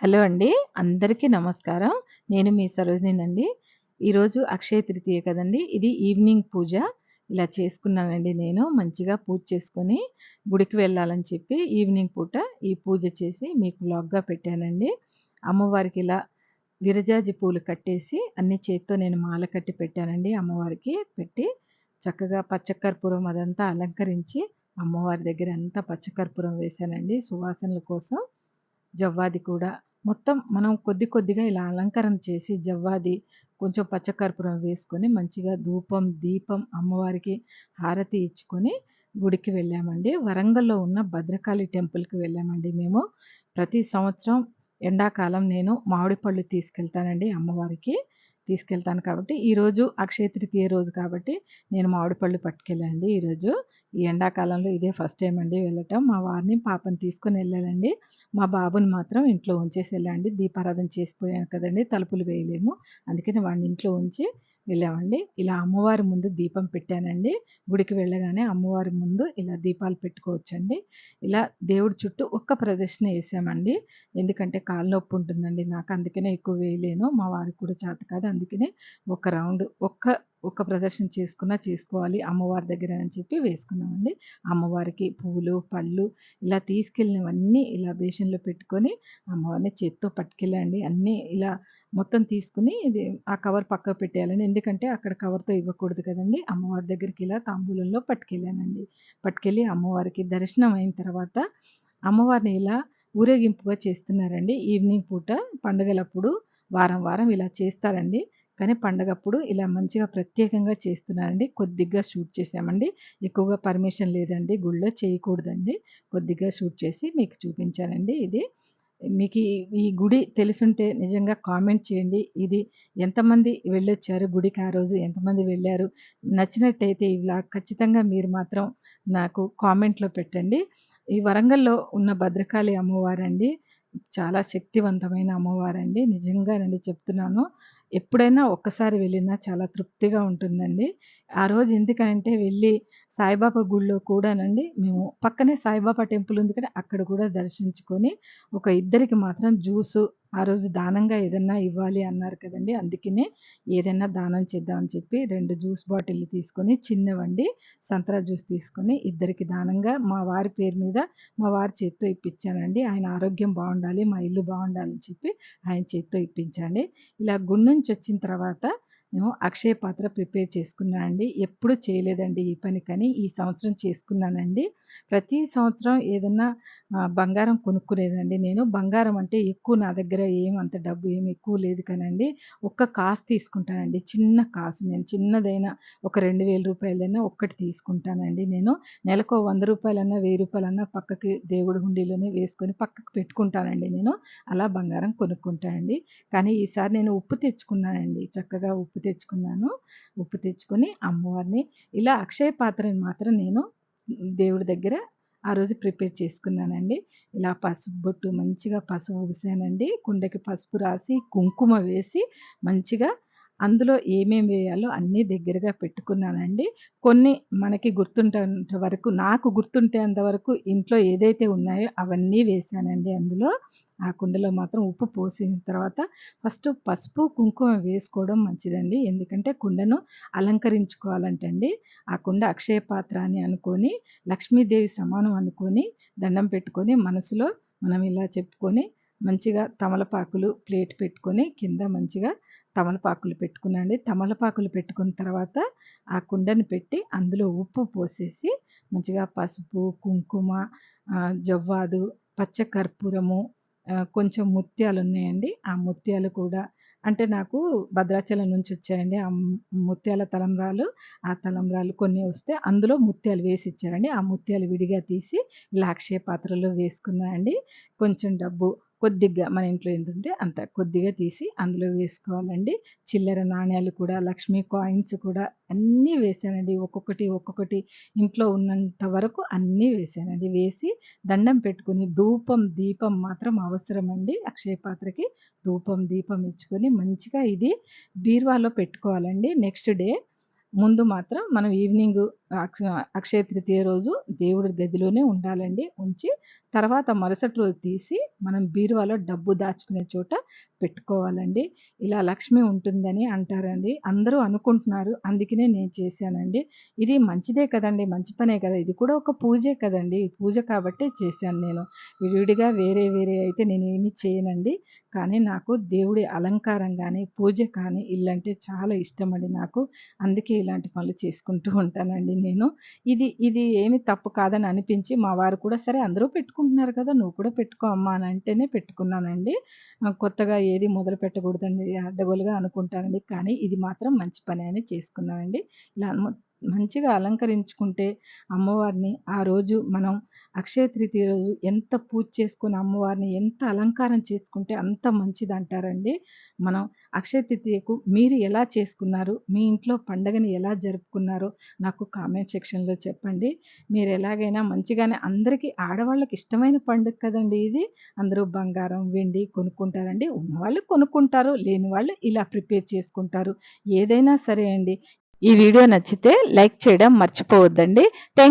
Hello అండి. అందరికీ నమస్కారం. నేను మీ సరోజినినండి. ఈరోజు అక్షయ తృతీయ కదండీ! ఇది ఈవినింగ్ పూజ. ఇలా చేసుకున్నానండి నేను. మంచిగా పూజ చేసుకొని, గుడికి వెళ్ళాలని చెప్పి ఈవినింగ్ పూట ఈ పూజ చేసి మీకు వ్లాగ్‌గా పెట్టానండి. అమ్మవారికి ఇలా విరజాజి పూలు కట్టేసి అన్ని చేత్తో నేను మాల కట్టి పెట్టానండి అమ్మవారికి. పెట్టి చక్కగా పచ్చకర్పూరం అదంతా అలంకరించి అమ్మవారి దగ్గర అంతా పచ్చకర్పూరం వేశానండి సువాసనల కోసం. జవ్వాది కూడా మొత్తం మనం కొద్ది కొద్దిగా ఇలా అలంకరణ చేసి జవ్వాది, కొంచెం పచ్చకర్పూరం వేసుకొని మంచిగా ధూపం, దీపం అమ్మవారికి హారతి ఇచ్చుకొని గుడికి వెళ్ళామండి. వరంగల్‌లో ఉన్న భద్రకాళి టెంపుల్‌కి వెళ్ళామండి మేము. ప్రతి సంవత్సరం ఎండాకాలం నేను మామిడి పళ్ళు తీసుకెళ్తానండి అమ్మవారికి. తీసుకెళ్తాను కాబట్టి ఈరోజు అక్షయ తృతీయ రోజు కాబట్టి నేను మామిడిపళ్ళు పట్టుకెళ్ళండి ఈరోజు. ఈ ఎండాకాలంలో ఇదే ఫస్ట్ టైం అండి వెళ్ళటం. మా వారిని, పాపని తీసుకొని వెళ్ళాలండి మా బాబుని మాత్రం ఇంట్లో ఉంచేసి వెళ్ళండి దీపారాధన చేసిపోయాను కదండి తలుపులు వేయలేము. అందుకని వాడిని ఇంట్లో ఉంచి వెళ్ళామండి. ఇలా అమ్మవారి ముందు దీపం పెట్టానండి. గుడికి వెళ్ళగానే అమ్మవారి ముందు ఇలా దీపాలు పెట్టుకోవచ్చండి. ఇలా దేవుడి చుట్టూ ఒక్క ప్రదర్శన వేసామండి ఎందుకంటే కాలు నొప్పి ఉంటుందండి నాకు. అందుకనే ఎక్కువ వేయలేను. మా వారికి కూడా చేత కాదు. అందుకనే ఒక రౌండ్ ఒక్క ఒక్క ప్రదర్శన చేసుకున్నా చేసుకోవాలి అమ్మవారి దగ్గర అని చెప్పి వేసుకున్నామండి. అమ్మవారికి పూలు, పళ్ళు ఇలా తీసుకెళ్ళినవన్నీ ఇలా బేషన్‌లో పెట్టుకొని అమ్మవారిని చేత్తో పట్టుకెళ్ళండి. అన్నీ ఇలా మొత్తం తీసుకుని ఇది ఆ కవర్ పక్కకు పెట్టేయాలండి. ఎందుకంటే అక్కడ కవర్‌తో ఇవ్వకూడదు కదండి అమ్మవారి దగ్గరికి ఇలా తాంబూలంలో పట్టుకెళ్ళానండి. పట్టుకెళ్ళి అమ్మవారికి దర్శనం అయిన తర్వాత అమ్మవారిని ఇలా ఊరేగింపుగా చేస్తున్నారండి. ఈవినింగ్ పూట పండుగలప్పుడు వారం వారం ఇలా చేస్తారండి. కానీ పండగప్పుడు ఇలా మంచిగా ప్రత్యేకంగా చేస్తున్నారండి. కొద్దిగా షూట్ చేసామండి ఎక్కువగా పర్మిషన్ లేదండి గుళ్ళో చేయకూడదండి. కొద్దిగా షూట్ చేసి మీకు చూపించానండి ఇది. మీకు ఈ గుడి తెలుసుంటే నిజంగా కామెంట్ చేయండి. ఇది ఎంతమంది వెళ్ళొచ్చారు గుడికి ఆ రోజు? ఎంతమంది వెళ్ళారు నచ్చినట్టయితే ఈ వ్లాగ్ ఖచ్చితంగా మీరు మాత్రం నాకు కామెంట్‌లో పెట్టండి. ఈ వరంగల్‌లో ఉన్న భద్రకాళి అమ్మవారండి. చాలా శక్తివంతమైన అమ్మవారండి. నిజంగానండి చెప్తున్నాను. ఎప్పుడైనా ఒక్కసారి వెళ్ళినా చాలా తృప్తిగా ఉంటుందండి. ఆ రోజు ఎందుకంటే వెళ్ళి సాయిబాబా గుడిలో కూడానండి మేము పక్కనే సాయిబాబా టెంపుల్ ఉంది కదా! అక్కడ కూడా దర్శించుకొని ఒక ఇద్దరికి మాత్రం జ్యూసు ఆ రోజు దానంగా ఏదన్నా ఇవ్వాలి అన్నారు కదండీ! అందుకనే ఏదైనా దానం చేద్దామని చెప్పి రెండు జ్యూస్ బాటిల్ తీసుకొని చిన్నవండి సంత్రా జ్యూస్ తీసుకొని ఇద్దరికి దానంగా మా వారి పేరు మీద మా వారి చేత్తో ఇప్పించానండి. ఆయన ఆరోగ్యం బాగుండాలి మా ఇల్లు బాగుండాలని చెప్పి ఆయన చేత్తో ఇప్పించండి. ఇలా గుడి నుంచి వచ్చిన తర్వాత నేను అక్షయ పాత్ర ప్రిపేర్ చేసుకున్నానండి ఎప్పుడు చేయలేదండి ఈ పని కానీ ఈ సంవత్సరం చేసుకున్నానండి. ప్రతి సంవత్సరం ఏదన్నా బంగారం కొనుక్కునేదండి నేను. బంగారం అంటే ఎక్కువ నా దగ్గర ఏమి అంత డబ్బు ఏమి ఎక్కువ లేదు కానండి. ఒక్క కాసు తీసుకుంటానండి. చిన్న కాసు నేను చిన్నదైనా ఒక రెండు వేల రూపాయలైనా ఒక్కటి తీసుకుంటానండి నేను. నెలకు వంద రూపాయలన్నా వెయ్యి రూపాయలన్నా పక్కకి దేవుడి హుండీలోనే వేసుకొని పక్కకు పెట్టుకుంటానండి నేను. అలా బంగారం కొనుక్కుంటానండి. కానీ ఈసారి నేను ఉప్పు తెచ్చుకున్నానండి. చక్కగా ఉప్పు ఉప్పు తెచ్చుకున్నాను. ఉప్పు తెచ్చుకొని అమ్మవారిని ఇలా అక్షయ పాత్రని మాత్రం నేను దేవుడి దగ్గర ఆ రోజు ప్రిపేర్ చేసుకున్నానండి. ఇలా పసుపు బొట్టు మంచిగా పసుపు పూసానండి. కుండకి పసుపు రాసి, కుంకుమ వేసి మంచిగా అందులో ఏమేమి వేయాలో అన్నీ దగ్గరగా పెట్టుకున్నానండి. కొన్ని మనకి గుర్తుంటే వరకు నాకు గుర్తుంటేంత వరకు ఇంట్లో ఏదైతే ఉన్నాయో అవన్నీ వేశానండి అందులో. ఆ కుండలో మాత్రం ఉప్పు పోసిన తర్వాత ఫస్ట్ పసుపు, కుంకుమ వేసుకోవడం మంచిదండి. ఎందుకంటే కుండను అలంకరించుకోవాలంటండి. ఆ కుండ అక్షయ పాత్ర అని అనుకొని లక్ష్మీదేవి సమానం అనుకొని దండం పెట్టుకొని మనసులో మనం ఇలా చెప్పుకొని మంచిగా తమలపాకులు ప్లేట్ పెట్టుకొని కింద మంచిగా తమలపాకులు పెట్టుకున్నానండి. తమలపాకులు పెట్టుకున్న తర్వాత ఆ కుండని పెట్టి అందులో ఉప్పు పోసేసి మంచిగా పసుపు, కుంకుమ, జవ్వాదు, పచ్చ కర్పూరము, ముత్యాలు ఉన్నాయండి ఆ ముత్యాలు కూడా అంటే నాకు భద్రాచలం నుంచి వచ్చాయండి. ఆ ముత్యాల తలంబ్రాలు. ఆ తలంబ్రాలు కొన్ని వస్తే అందులో ముత్యాలు వేసి ఇచ్చారండి ఆ ముత్యాలు విడిగా తీసి ఇలా అక్షయ పాత్రలో వేసుకున్నా అండి. కొంచెం డబ్బు కొద్దిగా మన ఇంట్లో ఎంతుంటే అంత కొద్దిగా తీసి అందులో వేసుకోవాలండి. చిల్లర నాణ్యాలు కూడా లక్ష్మీ కాయిన్స్ కూడా అన్నీ వేసానండి ఒక్కొక్కటి, ఒక్కొక్కటి ఇంట్లో ఉన్నంత వరకు అన్నీ వేసానండి వేసి దండం పెట్టుకొని ధూపం, దీపం మాత్రం అవసరమండి అక్షయ పాత్రకి. ధూపం, దీపం ఇచ్చుకొని మంచిగా ఇది బీరువాలో పెట్టుకోవాలండి. నెక్స్ట్ డే ముందు మాత్రం మనం ఈవినింగ్ అక్షయ తృతీయ రోజు దేవుడి గదిలోనే ఉండాలండి. ఉంచి తర్వాత మరుసటి రోజు తీసి మనం బీరువాలో డబ్బు దాచుకునే చోట పెట్టుకోవాలండి. ఇలా లక్ష్మి ఉంటుందని అంటారండి. అందరూ అనుకుంటున్నారు. అందుకనే నేను చేశానండి. ఇది మంచిదే కదండి మంచి పనే కదా! ఇది కూడా ఒక పూజే కదండీ! పూజ కాబట్టే చేశాను నేను. విడివిడిగా వేరే వేరే అయితే నేను ఏమి చేయనండి. కానీ నాకు దేవుడి అలంకారం కానీ పూజ కానీ ఇల్లంటే చాలా ఇష్టమండి నాకు. అందుకే ఇలాంటి పనులు చేసుకుంటూ ఉంటానండి నేను. ఇది ఇది ఏమి తప్పు కాదని అనిపించి మా వారు కూడా సరే అందరూ పెట్టుకుంటున్నారు కదా! నువ్వు కూడా పెట్టుకో అమ్మా అని అంటేనే పెట్టుకున్నానండి. కొత్తగా ఏది మొదలు పెట్టకూడదండి అడ్డగోలుగా అనుకుంటానండి. కానీ ఇది మాత్రం మంచి పని అని చేసుకున్నానండి. ఇలా మంచిగా అలంకరించుకుంటే అమ్మవారిని ఆ రోజు మనం అక్షయ తృతీయ రోజు ఎంత పూజ చేసుకుని అమ్మవారిని ఎంత అలంకారం చేసుకుంటే అంత మంచిది అంటారండి మనం అక్షయ తృతీయకు మీరు ఎలా చేసుకున్నారు? మీ ఇంట్లో పండగని ఎలా జరుపుకున్నారో నాకు కామెంట్ సెక్షన్‌లో చెప్పండి. మీరు ఎలాగైనా మంచిగానే అందరికీ ఆడవాళ్ళకి ఇష్టమైన పండుగ కదండి ఇది. అందరూ బంగారం, వెండి కొనుక్కుంటారండి. ఉన్నవాళ్ళు కొనుక్కుంటారు. లేని వాళ్ళు ఇలా ప్రిపేర్ చేసుకుంటారు. ఏదైనా సరే అండి. ఈ వీడియో నచ్చితే లైక్ చేయడం మర్చిపోవద్దండి. థ్యాంక్